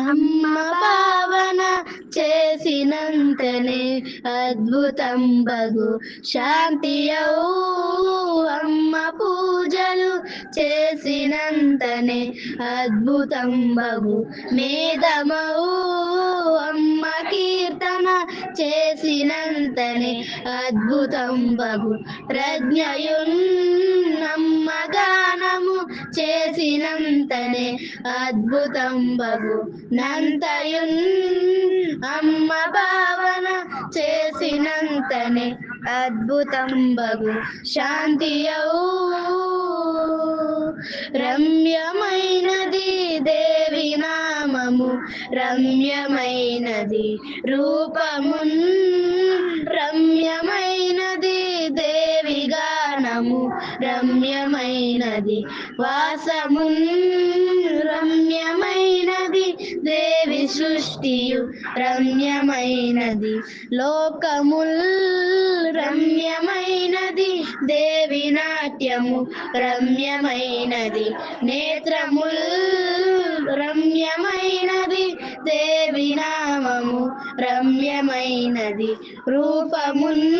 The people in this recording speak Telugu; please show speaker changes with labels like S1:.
S1: అమ్మ భావన చేసినంతనే అద్భుతం బగు శాంతి అమ్మ పూజలు చేసినంతనే అద్భుతం బగు మేధమౌ అమ్మ కీర్తన చేసినంతనే అద్భుతం బగు ప్రజ్ఞయున్ చేసినంతనే అద్భుతం బగు. నంతయున్ అమ్మ భావన చేసినంతనే అద్భుతం బగు. శాంతియౌ రమ్యమైనది దేవి నామము. రమ్యమైనది రూపమున్ రమ్యమై రమ్యమైనది. వాసము రమ్యమైనది. దేవి సృష్టియు రమ్యమైనది. లోకముల్ రమ్యమైనది. దేవి నాట్యము రమ్యమైనది. నేత్రముల్ రమ్యమైనది. దేవి నామము రమ్యమైనది. రూపమున్